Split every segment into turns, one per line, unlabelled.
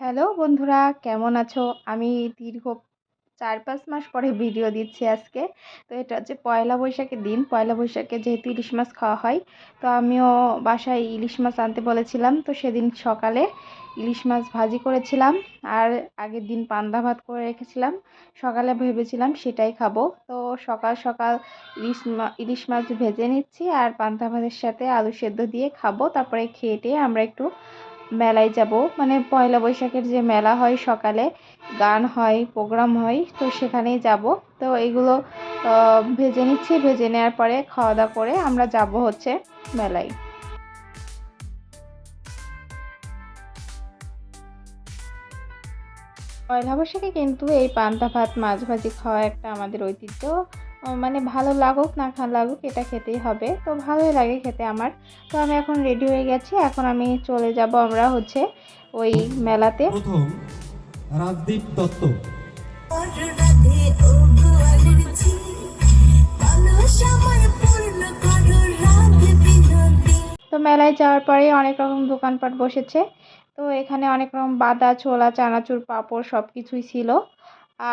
Hello বন্ধুরা, কেমন আছো? আমি দীর্ঘ চার পাঁচ মাস পরে ভিডিও দিচ্ছি আজকে। তো এটা হচ্ছে পয়লা বৈশাখের দিন। পয়লা বৈশাখে যেহেতু ইলিশ মাছ খাওয়া হয়, তো আমিও বাসায় ইলিশ মাছ আনতে বলেছিলাম। তো সেদিন সকালে ইলিশ মাছ ভাজি করেছিলাম আর আগের দিন পান্তা ভাত করে রেখেছিলাম। সকালে ভেবেছিলাম সেটাই খাব। তো সকাল সকাল ইলিশ ইলিশ মাছ ভেজে নিচ্ছি আর পান্তা ভাতের সাথে আলু সেদ্ধ দিয়ে খাব। তারপরে খেয়ে আমরা একটু মেলায় যাব। মানে পয়লা বৈশাখের যে মেলা হয় সকালে, গান হয়, প্রোগ্রাম হয়, তো সেখানেই যাব। তো এগুলো ভেজে নিচ্ছি, ভেজে নেওয়ার পরে খাওয়া দাওয়া করে আমরা যাব হচ্ছে মেলায়। পয়লা বৈশাখে কিন্তু এই পান্তা ভাত, মাছ ভাজি খাওয়া একটা আমাদের ঐতিহ্য। মানে ভালো লাগুক না লাগুক এটা খেতেই হবে। তো ভালোই লাগে খেতে আমার। তো আমি এখন রেডি হয়ে গেছি। এখন আমি চলে যাব আমরা হচ্ছে ওই মেলাতে।
প্রথম রাজদীপ দত্ত।
তো মেলায় যাওয়ার পরে অনেক রকম দোকানপাট বসেছে। তো এখানে অনেক রকম বাদা ছোলা চানাচুর পাঁপড় সব কিছুই ছিল।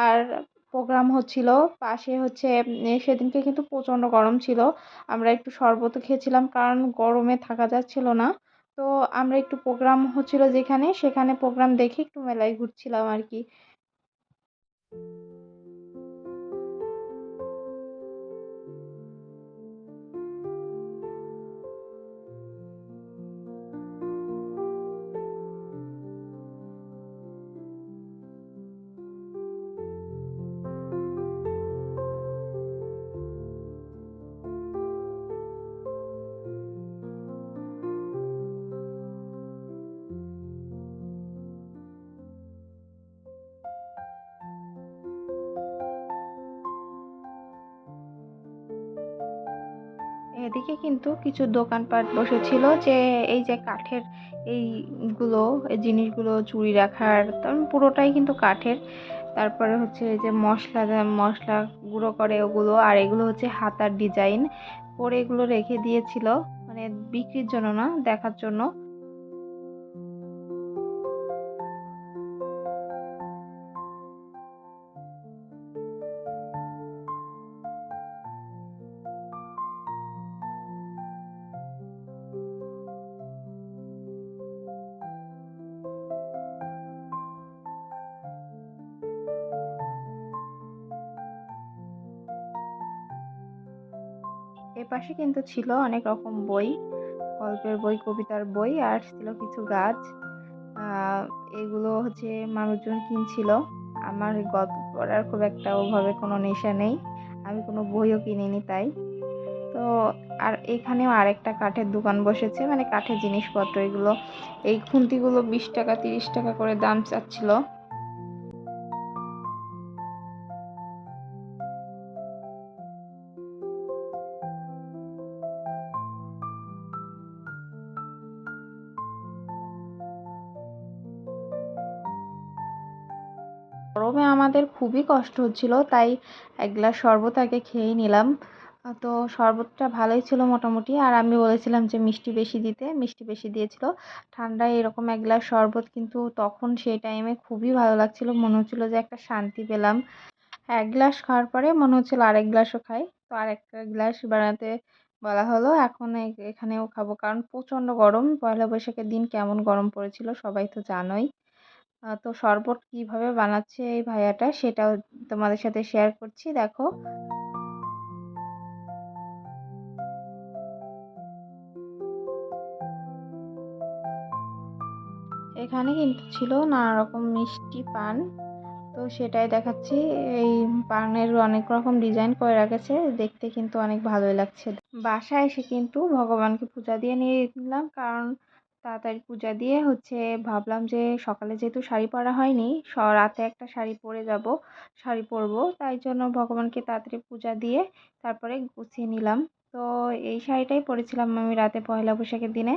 আর প্রোগ্রাম হচ্ছিল, পাশে হচ্ছে সেদিনকে কিন্তু প্রচণ্ড গরম ছিল। আমরা একটু শরবত খেয়েছিলাম কারণ গরমে থাকা যাচ্ছিল না। তো আমরা একটু প্রোগ্রাম হচ্ছিল যেখানে, সেখানে প্রোগ্রাম দেখে একটু মেলায় ঘুরছিলাম আর কি। এদিকে কিন্তু কিছু দোকানপাট বসেছিল যে এই যে কাঠের এইগুলো, এই জিনিসগুলো চুরি রাখার, তখন পুরোটাই কিন্তু কাঠের। তারপরে হচ্ছে এই যে মশলা মশলা গুঁড়ো করে ওগুলো, আর এগুলো হচ্ছে হাতার ডিজাইন। করে এগুলো রেখে দিয়েছিল মানে বিক্রির জন্য না, দেখার জন্য। এপাশে কিন্তু ছিল অনেক রকম বই, গল্পের বই, কবিতার বই, আর ছিল কিছু গাছ। এগুলো হচ্ছে মানুষজন কিনছিল। আমার গল্প পড়ার খুব একটা ওভাবে কোনো নেশা নেই। আমি কোনো বইও কিনিনি তাই। তো, আর এখানেও আরেকটা কাঠের দোকান বসেছে মানে কাঠের জিনিসপত্র এগুলো। এই খুন্তিগুলো বিশ টাকা, তিরিশ টাকা করে দাম চাচ্ছিল। গরমে আমাদের খুবই কষ্ট হচ্ছিল, তাই এক গ্লাস শরবত আগে খেয়েই নিলাম। তো শরবতটা ভালোই ছিল মোটামুটি, আর আমি বলেছিলাম যে মিষ্টি বেশি দিতে, মিষ্টি বেশি দিয়েছিল। ঠান্ডায় এরকম এক গ্লাস শরবত কিন্তু তখন সেই টাইমে খুবই ভালো লাগছিল, মনে হচ্ছিল যে একটা শান্তি পেলাম। এক গ্লাস খাওয়ার পরে মনে হচ্ছিল আরেক গ্লাসও খাই। তো আরেকটা গ্লাস বানাতে বলা হলো, এখন এখানেও খাব। কারণ প্রচণ্ড গরম, পয়লা বৈশাখের দিন কেমন গরম পড়েছিল সবাই তো জানোই। তো শরবত কীভাবে বানাচ্ছে এই ভাইয়াটা সেটাও তোমাদের সাথে শেয়ার করছি, দেখো। এখানে কিন্তু ছিল নানা রকম মিষ্টি পান, তো সেটাই দেখাচ্ছি। এই পানের অনেক রকম ডিজাইন করে রেখেছে, দেখতে কিন্তু অনেক ভালোই লাগছে। বাসায় এসে কিন্তু ভগবানকে পূজা দিয়ে নিয়ে নিলাম কারণ তাড়াতাড়ি পূজা দিয়ে হচ্ছে ভাবলাম যে সকালে যেহেতু শাড়ি পরা হয়নি রাতে একটা শাড়ি পরে যাব, শাড়ি পরবো। তাই জন্য ভগবানকে তাড়াতাড়ি পূজা দিয়ে তারপরে গুছিয়ে নিলাম। তো এই শাড়িটাই পরেছিলাম আমি রাতে পয়লা বৈশাখের দিনে।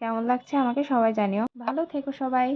কেমন লাগছে আমাকে সবাই জানিও। ভালো থেকো সবাই।